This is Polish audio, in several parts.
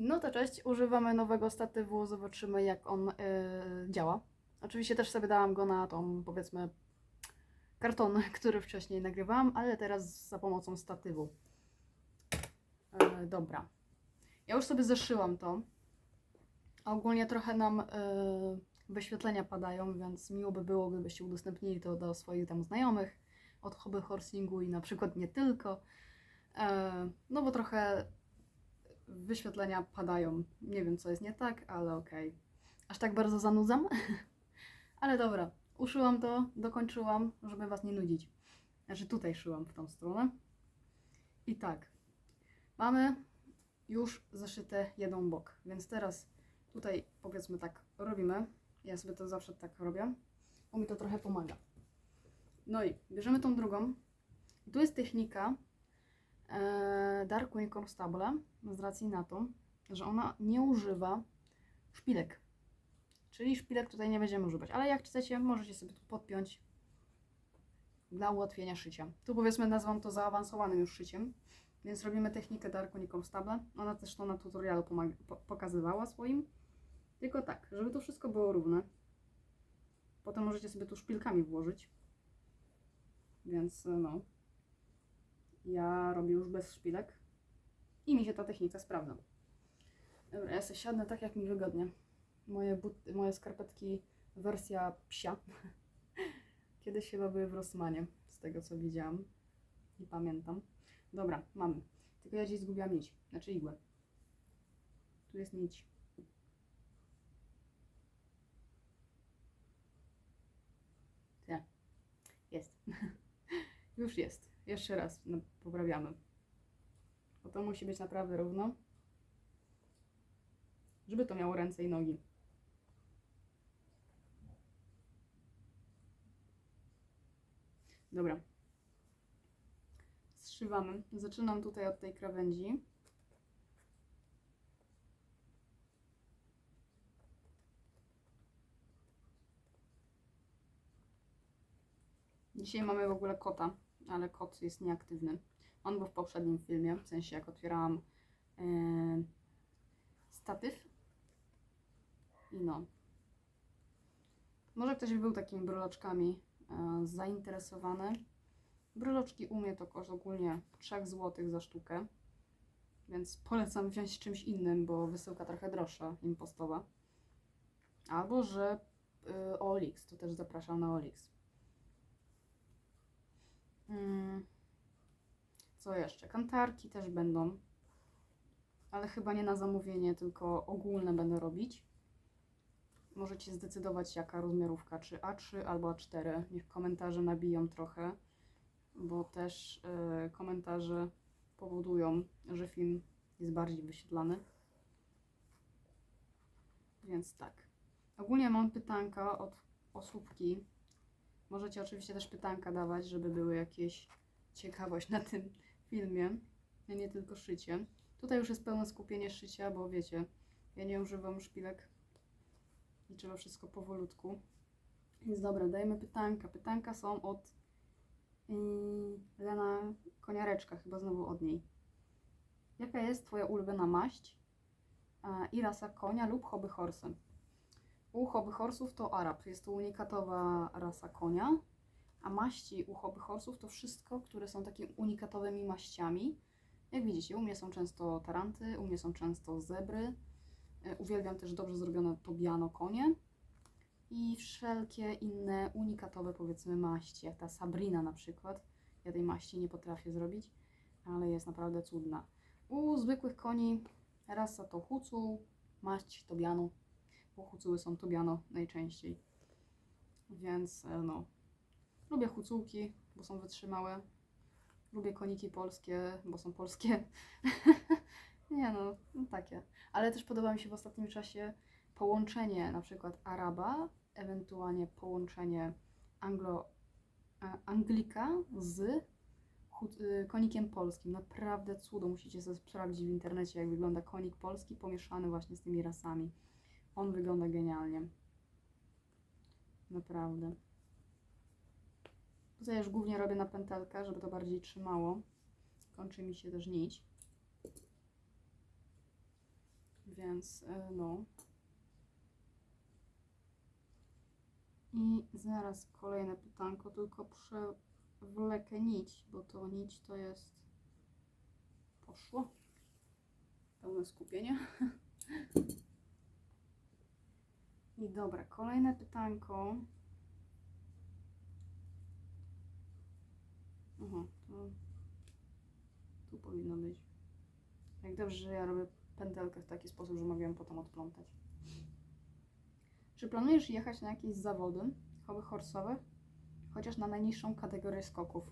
No to cześć, używamy nowego statywu, zobaczymy jak on y, działa. Oczywiście też sobie dałam go na tą, powiedzmy, karton, który wcześniej nagrywałam, ale teraz za pomocą statywu. E, dobra. Ja już sobie zeszyłam to. A Ogólnie trochę nam y, wyświetlenia padają, więc miło by było, gdybyście udostępnili to do swoich tam znajomych od hobby horsingu i na przykład nie tylko. E, no bo trochę wyświetlenia padają. Nie wiem, co jest nie tak, ale okej. Aż tak bardzo zanudzam. ale dobra, uszyłam to, dokończyłam, żeby Was nie nudzić. Znaczy tutaj szyłam w tą stronę. I tak, mamy już zaszyte jeden bok, więc teraz tutaj powiedzmy tak robimy. Ja sobie to zawsze tak robię, bo mi to trochę pomaga. No i bierzemy tą drugą. Tu jest technika Dark Unicorn Stable z racji na to, że ona nie używa szpilek. Czyli szpilek tutaj nie będziemy używać, ale jak chcecie, możecie sobie tu podpiąć dla ułatwienia szycia. Tu powiedzmy nazwam to zaawansowanym już szyciem, więc robimy technikę Dark Unicorn Stable. Ona też to na tutorialu po- pokazywała swoim. Tylko tak, żeby to wszystko było równe. Potem możecie sobie tu szpilkami włożyć. Więc no, ja robię już bez szpilek i mi się ta technika sprawdza. Dobra, ja sobie siadnę tak, jak mi wygodnie. Moje, but, moje skarpetki wersja psia. Kiedyś chyba były w Rossmanie, z tego co widziałam i pamiętam. Dobra, mamy. Tylko ja gdzieś zgubiłam nić, znaczy igłę. Tu jest nić. Nie. Jest. Już jest. Jeszcze raz no, poprawiamy. Bo to musi być naprawdę równo. Żeby to miało ręce i nogi. Dobra. Zszywamy. Zaczynam tutaj od tej krawędzi. Dzisiaj mamy w ogóle kota, ale kot jest nieaktywny. On był w poprzednim filmie, w sensie jak otwierałam e, statyw. I no. Może ktoś by był takimi broloczkami e, zainteresowany. Broloczki u mnie to koszt ogólnie 3 zł za sztukę. Więc polecam wziąć czymś innym, bo wysyłka trochę droższa, impostowa. Albo że y, OLX, to też zapraszam na OLX. Mm. Co jeszcze? Kantarki też będą. Ale chyba nie na zamówienie, tylko ogólne będę robić. Możecie zdecydować jaka rozmiarówka, czy A3 albo A4. Niech komentarze nabiją trochę, bo też y, komentarze powodują, że film jest bardziej wyświetlany. Więc tak. Ogólnie mam pytanka od osóbki. Możecie oczywiście też pytanka dawać, żeby były jakieś ciekawość na tym filmie, a nie tylko szycie. Tutaj już jest pełne skupienie szycia, bo wiecie, ja nie używam szpilek i trzeba wszystko powolutku. Więc dobra, dajmy pytanka. Pytanka są od yy, Lena Koniareczka, chyba znowu od niej. Jaka jest Twoja ulubiona maść i rasa konia lub hobby horsem? U hobby horsów to Arab, jest to unikatowa rasa konia, a maści u hobby horsów to wszystko, które są takimi unikatowymi maściami. Jak widzicie, u mnie są często taranty, u mnie są często zebry. E, Uwielbiam też dobrze zrobione tobiano konie i wszelkie inne unikatowe powiedzmy maści, jak ta Sabrina na przykład. Ja tej maści nie potrafię zrobić, ale jest naprawdę cudna. U zwykłych koni rasa to hucu, maść tobiano, bo hucuły są tobiano najczęściej. Więc e, no, lubię hucułki, bo są wytrzymałe. Lubię koniki polskie, bo są polskie. Nie no, no takie. Ale też podoba mi się w ostatnim czasie połączenie na przykład Araba, ewentualnie połączenie Anglo, Anglika z y, konikiem polskim. Naprawdę cudo, musicie sobie sprawdzić w internecie, jak wygląda konik polski pomieszany właśnie z tymi rasami. On wygląda genialnie. Naprawdę. Tutaj już głównie robię na pętelkę, żeby to bardziej trzymało. Kończy mi się też nić. Więc e, no. I zaraz kolejne pytanko, tylko przewlekę nić, bo to nić to jest. Poszło. Pełne skupienie. I dobra, kolejne pytanko. Aha, to tu powinno być. Jak dobrze, że ja robię pętelkę w taki sposób, że mogę ją potem odplątać. Czy planujesz jechać na jakieś zawody hobby horse'owe? Chociaż na najniższą kategorię skoków.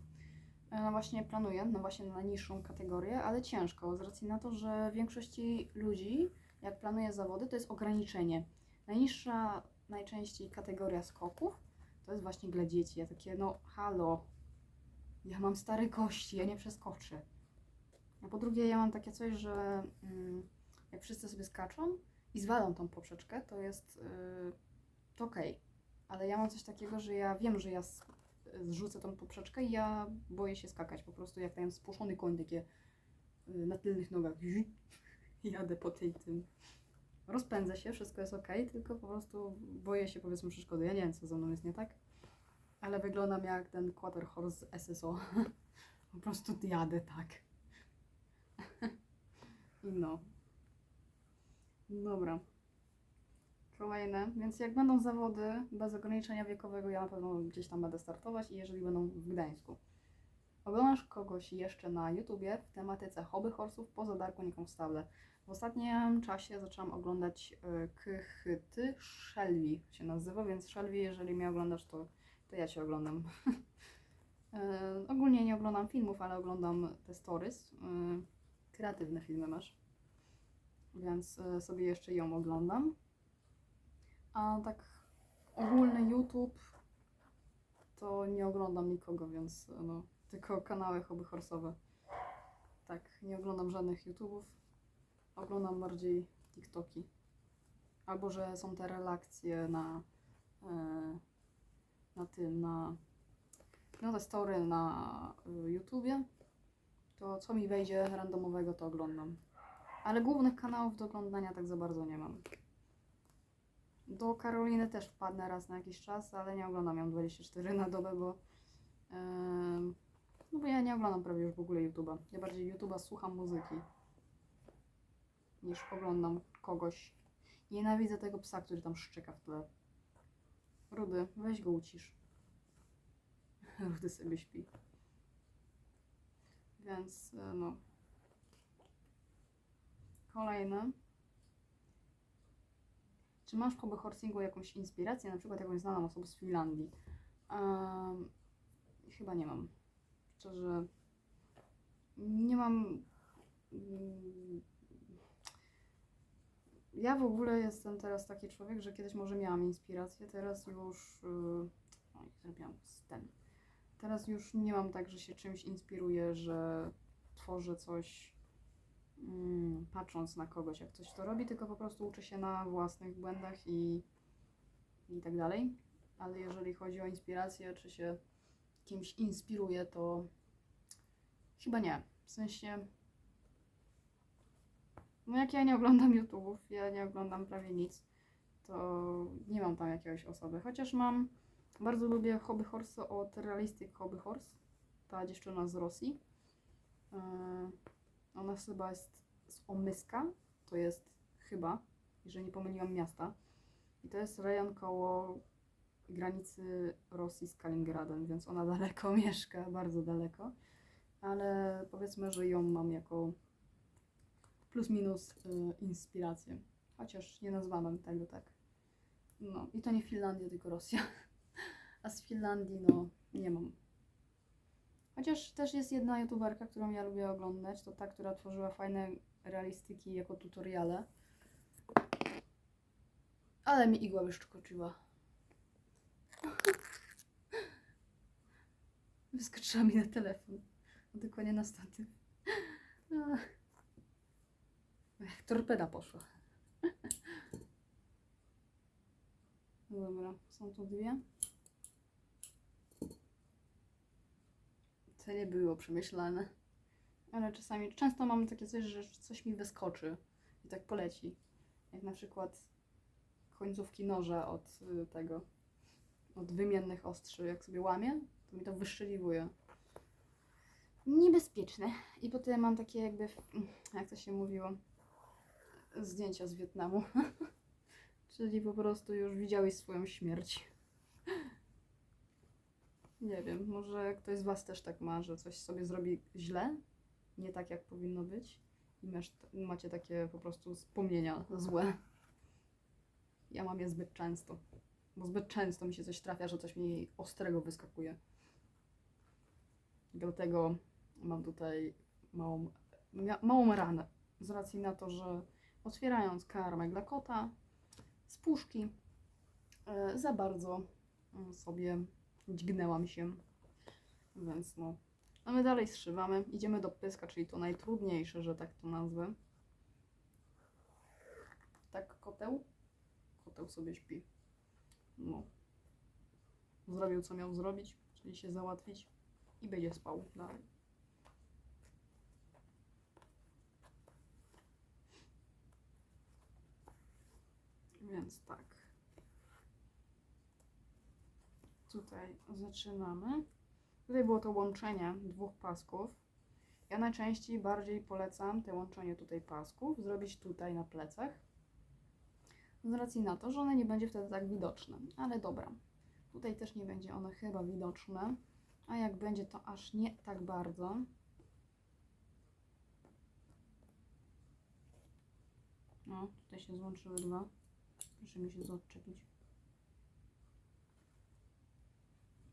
E, No właśnie planuję, no właśnie na najniższą kategorię, ale ciężko, z racji na to, że większości ludzi, jak planuje zawody, to jest ograniczenie. Najniższa najczęściej kategoria skoków to jest właśnie dla dzieci. Ja takie, no halo, ja mam stare kości, ja nie przeskoczę. A po drugie, ja mam takie coś, że mm, jak wszyscy sobie skaczą i zwalą tą poprzeczkę, to jest yy, to okej. Ale ja mam coś takiego, że ja wiem, że ja zrzucę tą poprzeczkę i ja boję się skakać. Po prostu jak ten spuszczony koń, takie yy, na tylnych nogach. Jadę po tej tym. Rozpędzę się, wszystko jest ok, tylko po prostu boję się powiedzmy przeszkody. Ja nie wiem, co ze mną jest nie tak. Ale wyglądam jak ten quarter horse z SSO. po prostu jadę tak. I no. Dobra. Kolejne. Więc jak będą zawody bez ograniczenia wiekowego, ja na pewno gdzieś tam będę startować i jeżeli będą w Gdańsku. Oglądasz kogoś jeszcze na YouTubie w tematyce hobby horsów poza Darku Nikonstable. W ostatnim czasie zaczęłam oglądać y, Kychyty Shelby się nazywa, więc Shelby, jeżeli mnie oglądasz, to, to ja Cię oglądam. Y, ogólnie nie oglądam filmów, ale oglądam te stories. Y, kreatywne filmy masz. Więc sobie jeszcze ją oglądam. A tak ogólny YouTube to nie oglądam nikogo, więc no, tylko kanały hobby horsowe. Tak, nie oglądam żadnych YouTubów. Oglądam bardziej TikToki. Albo że są te relacje na, e, na tym, na no te story na y, YouTubie. To co mi wejdzie randomowego, to oglądam. Ale głównych kanałów do oglądania tak za bardzo nie mam. Do Karoliny też wpadnę raz na jakiś czas, ale nie oglądam ją 24 na dobę, bo em, no bo ja nie oglądam prawie już w ogóle YouTube'a. Ja bardziej YouTube'a słucham muzyki niż oglądam kogoś. Nienawidzę tego psa, który tam szczeka w tle. Rudy, weź go ucisz. Rudy sobie śpi. Więc e, no. Kolejne. Czy masz w hobby horsingu jakąś inspirację, na przykład jakąś znaną osobę z Finlandii? Em, chyba nie mam. Szczerze, nie mam. mm, Ja w ogóle jestem teraz taki człowiek, że kiedyś może miałam inspirację, teraz już. Yy, oj, zrobiłam ten. Teraz już nie mam tak, że się czymś inspiruję, że tworzę coś mm, patrząc na kogoś, jak coś to robi, tylko po prostu uczę się na własnych błędach i, i tak dalej. Ale jeżeli chodzi o inspirację, czy się kimś inspiruję, to chyba nie. W sensie, no jak ja nie oglądam YouTube'ów, ja nie oglądam prawie nic, to nie mam tam jakiegoś osoby. Chociaż mam, bardzo lubię Hobby Horse od Realistic Hobby Horse, ta dziewczyna z Rosji. Yy, ona chyba jest z Omyska, to jest chyba, jeżeli nie pomyliłam miasta. I to jest rejon koło granicy Rosji z Kaliningradem, więc ona daleko mieszka, bardzo daleko. Ale powiedzmy, że ją mam jako plus minus y, inspirację. Chociaż nie nazwałam tego tak. No i to nie Finlandia, tylko Rosja. A z Finlandii, no, nie mam. Chociaż też jest jedna youtuberka, którą ja lubię oglądać, to ta, która tworzyła fajne realistyki jako tutoriale. Ale mi igła wyszkoczyła. Wyskoczyła mi na telefon. No tylko nie na statyw. Torpeda poszła. Dobra, są tu dwie. To nie było przemyślane. Ale czasami, często mam takie coś, że coś mi wyskoczy i tak poleci. Jak na przykład końcówki noża od y, tego, od wymiennych ostrzy, jak sobie łamię, to mi to wyszczeliwuje. Niebezpieczne. I potem mam takie jakby, jak to się mówiło, zdjęcia z Wietnamu. Czyli po prostu już widziałeś swoją śmierć. Nie wiem, może ktoś z Was też tak ma, że coś sobie zrobi źle, nie tak jak powinno być i masz, macie takie po prostu wspomnienia złe. Ja mam je zbyt często, bo zbyt często mi się coś trafia, że coś mi ostrego wyskakuje. Dlatego mam tutaj małą, małą ranę, z racji na to, że otwierając karmę dla kota z puszki, e, za bardzo mm, sobie dźgnęłam się, więc no. A my dalej zszywamy, idziemy do pyska, czyli to najtrudniejsze, że tak to nazwę. Tak, koteł? Koteł sobie śpi. No. Zrobił co miał zrobić, czyli się załatwić i będzie spał dalej. Więc tak. Tutaj zaczynamy. Tutaj było to łączenie dwóch pasków. Ja najczęściej bardziej polecam te łączenie tutaj pasków zrobić tutaj na plecach. Z racji na to, że one nie będzie wtedy tak widoczne. Ale dobra. Tutaj też nie będzie one chyba widoczne. A jak będzie to aż nie tak bardzo. No, tutaj się złączyły dwa. Proszę mi się odczepić.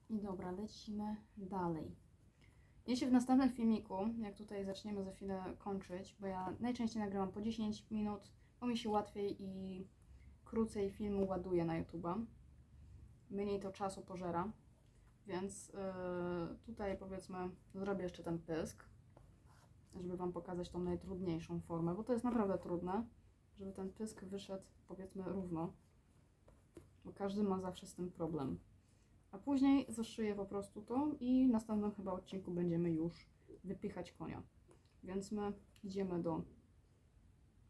I dobra, lecimy dalej. Jeśli w następnym filmiku, jak tutaj zaczniemy za chwilę kończyć, bo ja najczęściej nagrywam po 10 minut, bo mi się łatwiej i krócej filmu ładuje na YouTube'a. Mniej to czasu pożera. Więc yy, tutaj powiedzmy zrobię jeszcze ten pysk, żeby Wam pokazać tą najtrudniejszą formę, bo to jest naprawdę trudne, żeby ten pysk wyszedł powiedzmy równo, bo każdy ma zawsze z tym problem. A później zaszyję po prostu to i w następnym chyba odcinku będziemy już wypychać konia. Więc my idziemy do,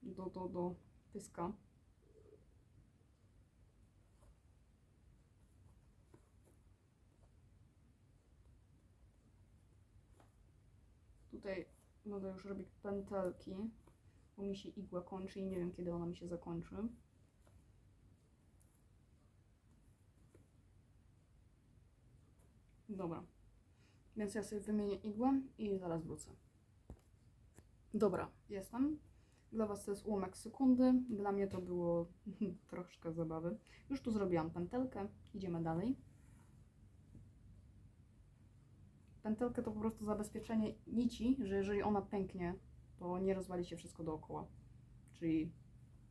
do, do, do pyska. Tutaj mogę już robić pętelki, bo mi się igła kończy i nie wiem kiedy ona mi się zakończy. Dobra. Więc ja sobie wymienię igłę i zaraz wrócę. Dobra, jestem. Dla Was to jest ułamek sekundy. Dla mnie to było troszkę zabawy. Już tu zrobiłam pętelkę. Idziemy dalej. Pętelkę to po prostu zabezpieczenie nici, że jeżeli ona pęknie, to nie rozwali się wszystko dookoła. Czyli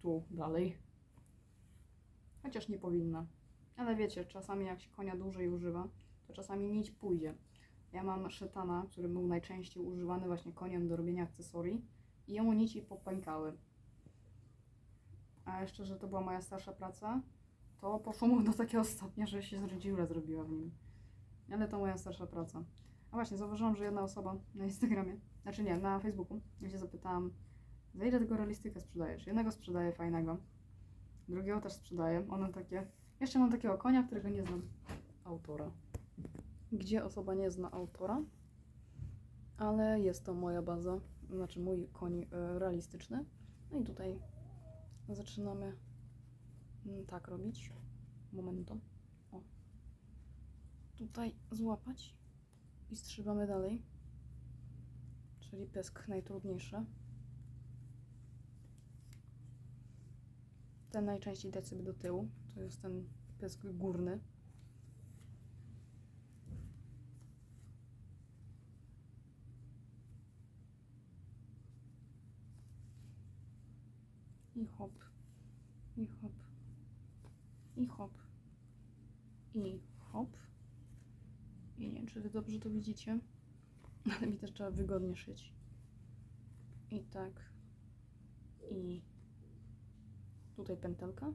tu dalej. Chociaż nie powinna. Ale wiecie, czasami jak się konia dłużej używa, to czasami nić pójdzie. Ja mam szetana, który był najczęściej używany właśnie koniem do robienia akcesorii i jemu nici popękały. A jeszcze, że to była moja starsza praca, to poszło mu do takiego stopnia, że się z dziura zrobiła w nim. Ale to moja starsza praca. A właśnie, zauważyłam, że jedna osoba na Instagramie, znaczy nie, na Facebooku, się zapytałam, za ile tego realistyka sprzedajesz? Jednego sprzedaję fajnego, drugiego też sprzedaję. One takie, jeszcze mam takiego konia, którego nie znam autora. Gdzie osoba nie zna autora, ale jest to moja baza, znaczy mój koń e, realistyczny. No i tutaj zaczynamy mm, tak robić. Momento. O. Tutaj złapać i strzybamy dalej. Czyli pysk najtrudniejszy. Ten najczęściej dać sobie do tyłu. To jest ten pysk górny. I hop, i hop, i hop, i hop. Czy wy dobrze to widzicie, ale mi też trzeba wygodnie szyć. I tak, i tutaj pętelka.